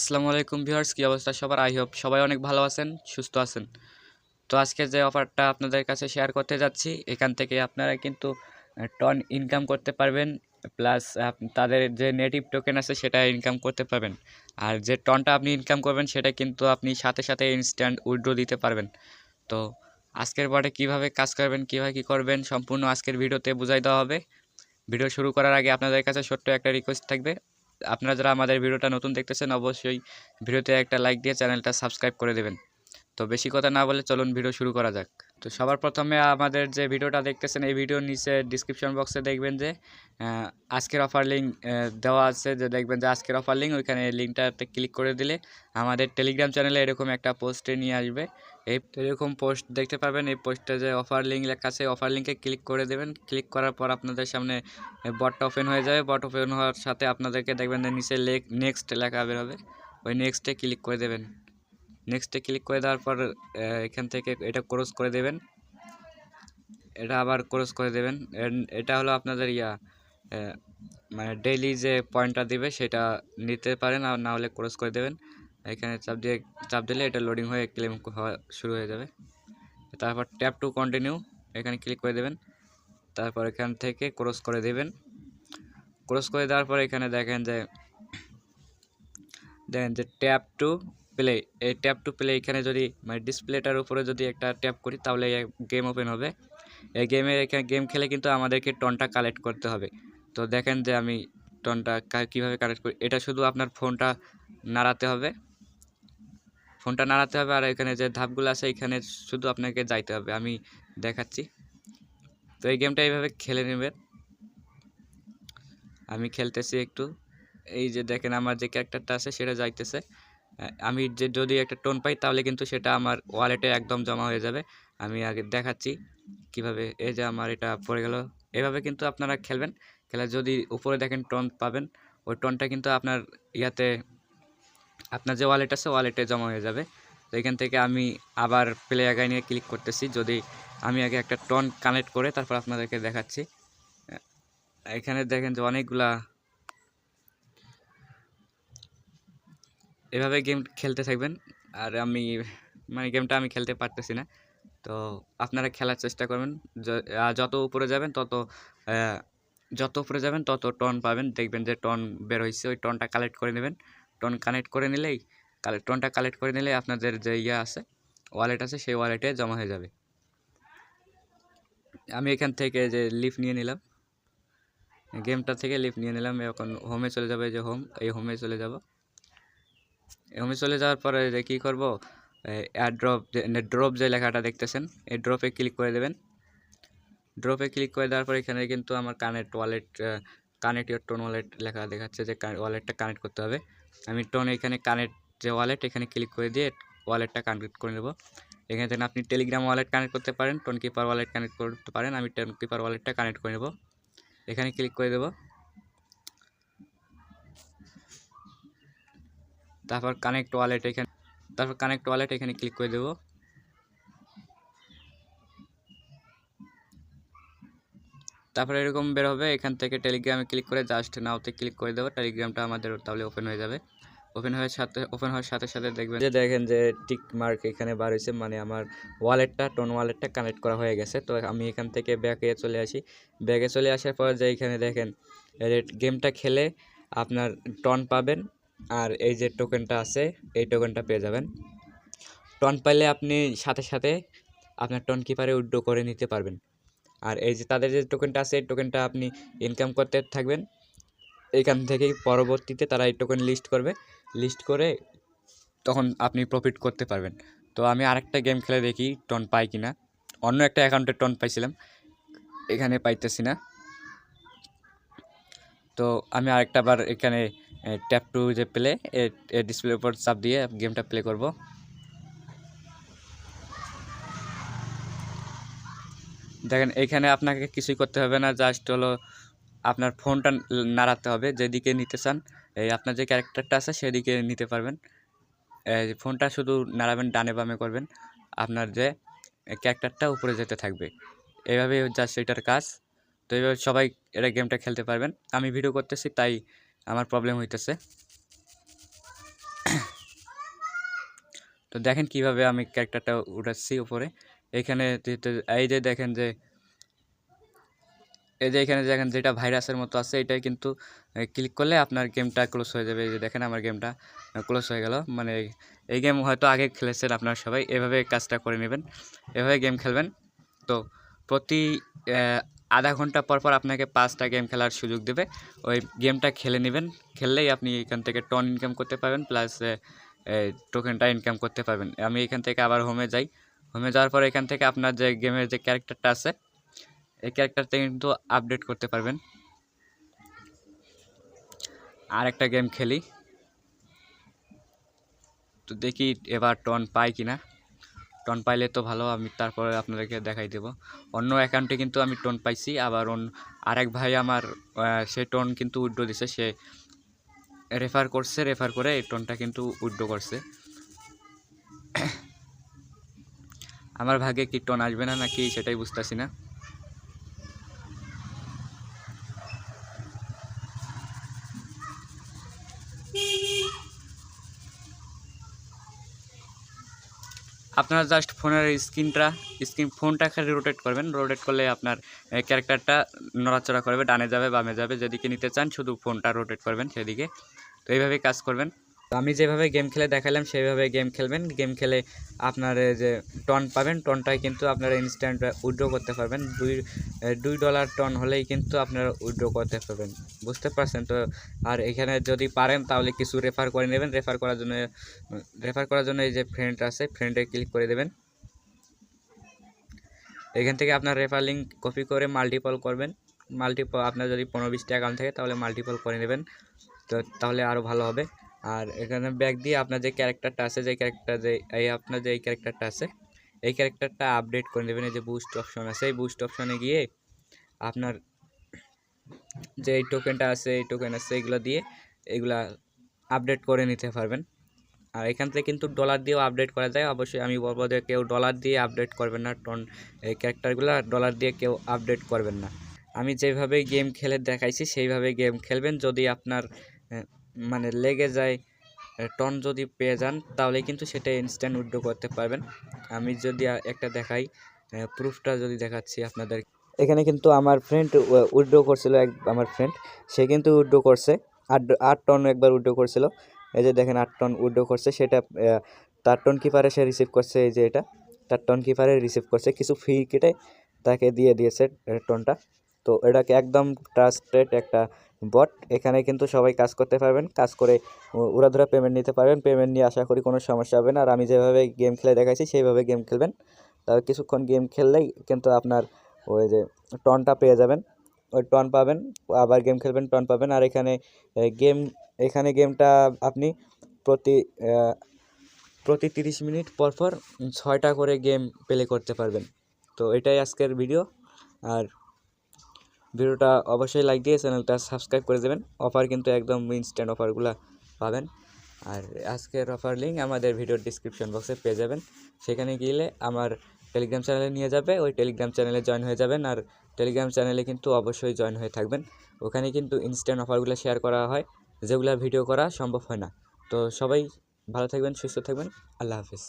আসসালামু আলাইকুম ভিউয়ার্স, কী অবস্থা সবার? আই হোপ সবাই অনেক ভালো আছেন, সুস্থ আছেন। তো আজকে যে অফারটা আপনাদের কাছে শেয়ার করতে যাচ্ছি, এখান থেকে আপনারা কিন্তু টন ইনকাম করতে পারবেন প্লাস তাদের যে নেটিভ টোকেন আছে সেটা ইনকাম করতে পারবেন। আর যে টনটা আপনি ইনকাম করবেন, সেটা কিন্তু আপনি সাথে সাথে ইনস্ট্যান্ট উইড্রো দিতে পারবেন। তো আজকের পরে কীভাবে কাজ করবেন, কীভাবে কী করবেন, সম্পূর্ণ আজকের ভিডিওতে বুঝাই দেওয়া হবে। ভিডিও শুরু করার আগে আপনাদের কাছে ছোট্ট একটা রিকোয়েস্ট থাকবে। আপনারা যারা আমাদের ভিডিওটা নতুন দেখতেছেন, অবশ্যই ভিডিওতে একটা লাইক দিয়ে চ্যানেলটা সাবস্ক্রাইব করে দেবেন। তো বেশি কথা না বলে চলুন ভিডিও শুরু করা যাক। তো সবার প্রথমে আমাদের যে ভিডিওটা দেখতেছেন, এই ভিডিওর নিচে ডিসক্রিপশন বক্সে দেখবেন যে আজকের অফার লিঙ্ক দেওয়া আছে যে দেখবেন যে আজকের অফার লিঙ্ক ওইখানে লিঙ্কটাতে ক্লিক করে দিলে আমাদের টেলিগ্রাম চ্যানেলে এরকম একটা পোস্টে নিয়ে আসবে। এই এরকম পোস্ট দেখতে পাবেন এই পোস্টে যে অফার লিঙ্ক লেখা আছে অফার লিঙ্কে ক্লিক করে দেবেন। ক্লিক করার পর আপনাদের সামনে বটটা ওপেন হয়ে যাবে। বট ওপেন হওয়ার সাথে আপনাদেরকে দেখবেন যে নিচে লেখ নেক্সট লেখা বেরোবে ওই নেক্সটে ক্লিক করে দেবেন। নেক্সটে ক্লিক করে দেওয়ার পর এখান থেকে এটা ক্রস করে দেবেন। এটা আবার ক্রস করে দেবেন। এটা হলো আপনাদের ইয়া মানে ডেইলি যে পয়েন্টটা দিবে, সেটা নিতে পারেন আর না হলে ক্রস করে দেবেন। এখানে চাপ দিয়ে, চাপ দিলে এটা লোডিং হয়ে ক্লেম হওয়া শুরু হয়ে যাবে। তারপর ট্যাপ টু কন্টিনিউ এখানে ক্লিক করে দেবেন। তারপর এখান থেকে ক্রস করে দেবেন। ক্রস করে দেওয়ার পর এখানে দেখেন যে দেখেন যে ট্যাপ টু প্লে এই ট্যাপ টু প্লে এখানে যদি মানে ডিসপ্লেটার উপরে যদি একটা ট্যাপ করি, তাহলে গেম ওপেন হবে। এই গেমে এখানে গেম খেলে কিন্তু আমাদেরকে টনটা কালেক্ট করতে হবে। তো দেখেন যে আমি টনটা কীভাবে কালেক্ট করি, এটা শুধু আপনার ফোনটা নাড়াতে হবে। ফোনটা নাড়াতে হবে আর এখানে যে ধাপগুলো আছে এখানে শুধু আপনাকে যাইতে হবে। আমি দেখাচ্ছি। তো এই গেমটা এইভাবে খেলে নেবেন। আমি খেলতেছি একটু। এই যে দেখেন আমার যে ক্যারেক্টারটা আছে সেটা যাইতেছে। আমি যে যদি একটা টোন পাই তাহলে কিন্তু সেটা আমার ওয়ালেটে একদম জমা হয়ে যাবে। আমি আগে দেখাচ্ছি কীভাবে এই যে আমার এটা পড়ে গেল। এভাবে কিন্তু আপনারা খেলবেন। খেলে যদি উপরে দেখেন টোন পাবেন, ওই টোনটা কিন্তু আপনার ইয়াতে আপনার যে ওয়ালেট আছে ওয়ালেটে জমা হয়ে যাবে। তো এখান থেকে আমি আবার প্লে আগায় নিয়ে ক্লিক করতেছি। যদি আমি আগে একটা টন কানেক্ট করে তারপর আপনাদেরকে দেখাচ্ছি। এখানে দেখেন যে অনেকগুলা এভাবে গেম খেলতে থাকবেন। আর আমি মানে গেমটা আমি খেলতে পারতেছি না। তো আপনারা খেলার চেষ্টা করবেন। যত উপরে যাবেন, তত যত উপরে যাবেন, তত টন পাবেন। দেখবেন যে টন বের হয়েছে ওই টনটা কালেক্ট করে নেবেন। টন কানেক্ট করে নিলেই কালেক্ট টনটা কালেক্ট করে নিলেই আপনাদের যে ইয়ে আছে ওয়ালেট আছে, সেই ওয়ালেটে জমা হয়ে যাবে। আমি এখান থেকে যে লিফ নিয়ে নিলাম গেমটা থেকে লিফ নিয়ে নিলাম, এখন হোমে চলে যাবে যে হোম এই হোমে চলে যাব। হোমে চলে যাওয়ার পরে যে কী করব ড্রপ ড্রপ যে লেখাটা দেখতেছেন, এই ড্রপে ক্লিক করে দেবেন। ড্রপে ক্লিক করে দেওয়ার পর এখানে কিন্তু আমার connect wallet connect your TON wallet লেখা দেখাচ্ছে যে ওয়ালেটটা কানেক্ট করতে হবে। আমি টোন এখানে কানেক্ট যে ওয়ালেট এখানে ক্লিক করে দিয়ে ওয়ালেটটা কানেক্ট করে নেব। এখানে থেকে আপনি টেলিগ্রাম ওয়ালেট কানেক্ট করতে পারেন টোন কিপার ওয়ালেট কানেক্ট করতে পারেন, আমি টোন কিপার ওয়ালেটটা কানেক্ট করে নেব। এখানে ক্লিক করে দেব। তারপর কানেক্ট ওয়ালেট এখানে, তারপর কানেক্ট ওয়ালেট এখানে ক্লিক করে দেবো। তারপরে এরকম বের হবে, এখান থেকে টেলিগ্রামে ক্লিক করে জাস্ট নাওতে ক্লিক করে দেবো টেলিগ্রামটা আমাদের তাহলে ওপেন হয়ে যাবে। ওপেন হওয়ার সাথে ওপেন হওয়ার সাথে সাথে দেখবেন যে দেখেন যে টিক মার্ক এখানে বার হয়েছে মানে আমার ওয়ালেটটা টোন ওয়ালেটটা কানেক্ট করা হয়ে গেছে। তো আমি এখান থেকে ব্যাকে চলে আসি। ব্যাগে চলে আসার পর যে এখানে দেখেন গেমটা খেলে আপনার টন পাবেন, আর এই যে টোকেনটা আছে, এই টোকেনটা পেয়ে যাবেন। টন পাইলে আপনি সাথে সাথে আপনার টন কিপারে উইথড্র করে নিতে পারবেন। আর এই যে তাদের যে টোকেনটা আছে, এই টোকেনটা আপনি ইনকাম করতে থাকবেন। এইখান থেকেই পরবর্তীতে তারা এই টোকেন লিস্ট করবে। লিস্ট করে তখন আপনি প্রফিট করতে পারবেন। তো আমি আরেকটা গেম খেলে দেখি টন পাই কি না অন্য একটা অ্যাকাউন্টে টন পাইছিলাম, এখানে পাইতেছি না। তো আমি আরেকটা বার এখানে ট্যাপ টু যে প্লে ডিসপ্লের উপর চাপ দিয়ে গেমটা প্লে করব। দেখেন, এখানে আপনাকে কিছুই করতে হবে না জাস্ট হলো আপনার ফোনটা নাড়াতে হবে, যেদিকে নিতে চান। এই আপনার যে ক্যারেক্টারটা আছে, সেদিকে নিতে পারবেন। ফোনটা শুধু নাড়াবেন, ডানে বামে করবেন। আপনার যে ক্যারেক্টারটা উপরে যেতে থাকবে। এইভাবে জাস্ট এটার কাজ। তো এইভাবে সবাই এটা গেমটা খেলতে পারবেন। আমি ভিডিও করতেছি, তাই আমার প্রবলেম হইতেছে। তো দেখেন কীভাবে আমি ক্যারেক্টারটা উঠাচ্ছি উপরে। এখানে এই যে দেখেন যে, এই যে এখানে দেখেন যেটা ভাইরাসের মতো আছে, এটাই কিন্তু ক্লিক করলে আপনার গেমটা ক্লোজ হয়ে যাবে। এই যে দেখেন আমার গেমটা ক্লোজ হয়ে গেল। মানে এই গেম হয়তো আগে খেলেছেন আপনারা সবাই, এভাবে কাজটা করে নেবেন, এভাবে গেম খেলবেন। তো প্রতি আধা ঘণ্টা পর পর আপনাকে পাঁচটা গেম খেলার সুযোগ দেবে। ওই গেমটা খেলে নেবেন, খেললেই আপনি এখান থেকে টন ইনকাম করতে পারবেন প্লাস টোকেনটা ইনকাম করতে পারবেন। আমি এখান থেকে আবার হোমে যাই। হোমে যাওয়ার পর এখান থেকে আপনার যে গেমের যে ক্যারেক্টারটা আছে, এই ক্যারেক্টারটা কিন্তু আপডেট করতে পারবেন। আর একটা গেম খেলি। তো দেখি এবার টন পাই কিনা। টন পাইলে তো ভালো, আমি তারপরে আপনাদেরকে দেখাই দেব। অন্য অ্যাকাউন্টে কিন্তু আমি টোন পাইছি, আবার অন্য আরেক ভাই আমার সে টোন কিন্তু উইড্রো দিছে, সে রেফার করছে রেফার করে এই টোনটা কিন্তু উইড্রো করছে। আমার ভাগে কি টোন আসবে না, নাকি সেটাই বুঝতেছি না। আপনারা জাস্ট ফোনের স্ক্রিনটা, স্ক্রিন ফোনটা খালি রোটেট করবেন। রোটেট করলে আপনার ক্যারেক্টারটা নড়াচড়া করবে, ডানে যাবে, বামে যাবে, যেদিকে নিতে চান শুধু ফোনটা রোটেট করবেন সেদিকে। তো এইভাবেই কাজ করবেন। আমি যেভাবে গেম খেলে দেখালাম সেইভাবে গেম খেলবেন। গেম খেলে আপনার যে টন পাবেন টনটাই কিন্তু আপনারা ইনস্ট্যান্ট উইড্রো করতে পারবেন। দুই দুই ডলার টন হলেই কিন্তু আপনারা উইড্রো করতে পারবেন। বুঝতে পারছেন তো? আর এখানে যদি পারেন, তাহলে কিছু রেফার করে নেবেন। রেফার করার জন্য রেফার করার জন্য এই যে ফ্রেন্ড আছে ফ্রেন্ডে ক্লিক করে দেবেন। এখান থেকে আপনার রেফার লিঙ্ক কপি করে মাল্টিপল করবেন। মাল্টিপল আপনার যদি পনেরো বিশটা অ্যাকাউন্ট থাকে, তাহলে মাল্টিপল করে নেবেন। তো তাহলে আরও ভালো হবে। আর এখানে ব্যাক দিয়ে আপনার যে ক্যারেক্টারটা আছে, যে ক্যারেক্টার যে, এই আপনার যে এই ক্যারেক্টারটা আছে, এই ক্যারেক্টারটা আপডেট করে নেবেন এই যে বুস্ট অপশন আছে, এই বুস্ট অপশনে গিয়ে আপনার যে এই টোকেনটা আছে, এই টোকেন আছে, এগুলো দিয়ে এগুলা আপডেট করে নিতে পারবেন। আর এখান থেকে কিন্তু ডলার দিয়েও আপডেট করা যায়। অবশ্যই আমি বলব যে কেউ ডলার দিয়ে আপডেট করবেন না টন এই ক্যারেক্টারগুলো ডলার দিয়ে কেউ আপডেট করবেন না। আমি যেভাবে গেম খেলে দেখাইছি, সেইভাবে গেম খেলবেন। যদি আপনার মানে লেগে যায় টন যদি পেয়ে যান, তাহলে কিন্তু সেটা ইনস্ট্যান্ট উইড্রো করতে পারবেন। আমি যদি একটা দেখাই প্রুফটা যদি দেখাচ্ছি আপনাদের। এখানে কিন্তু আমার ফ্রেন্ড উইড্রো করছিল এক, আমার ফ্রেন্ড সে কিন্তু উইড্রো করছে। আট আট টন একবার উইড্রো করছিল। এই যে দেখেন, আট টন উইড্রো করছে, সেটা তার টন কিপারে সে রিসিভ করছে, এই যে এটা, তার টন কিপারে রিসিভ করছে, কিছু ফি কেটে তাকে দিয়ে দিয়েছে টনটা। তো এটাকে একদম ট্রাস্টেড একটা বট এখানে কিন্তু সবাই কাজ করতে পারবেন, কাজ করে ও- উড়াধুরা পেমেন্ট নিতে পারবেন পেমেন্ট নিয়ে আশা করি কোনো সমস্যা হবে না। আর আমি যেভাবে গেম খেলে দেখাইছি, সেইভাবে গেম খেলবেন। তাহলে কিছুক্ষণ গেম খেললেই কিন্তু আপনার ওই যে টনটা পেয়ে যাবেন। ওই টন পাবেন, আবার গেম খেলবেন টন পাবেন। আর এখানে গেম এখানে গেমটা আপনি প্রতি প্রতি তিরিশ মিনিট পর পর ছয়টা করে গেম প্লে করতে পারবেন। তো এটাই আজকের ভিডিও আর ভিডিওটা অবশ্যই লাইক দিয়ে চ্যানেলটা সাবস্ক্রাইব করে দেবেন। অফার কিন্তু একদম ইনস্ট্যান্ট অফারগুলো পাবেন। আর আজকের অফার লিঙ্ক আমাদের ভিডিওর ডিসক্রিপশন বক্সে পেয়ে যাবেন। সেখানে গেলে আমার টেলিগ্রাম চ্যানেলে নিয়ে যাবে, ওই টেলিগ্রাম চ্যানেলে জয়েন হয়ে যাবেন। আর টেলিগ্রাম চ্যানেলে কিন্তু অবশ্যই জয়েন হয়ে থাকবেন। ওখানে কিন্তু ইনস্ট্যান্ট অফারগুলো শেয়ার করা হয়। যেগুলো ভিডিও করা সম্ভব হয় না। তো সবাই ভালো থাকবেন, সুস্থ থাকবেন। আল্লাহ হাফিজ।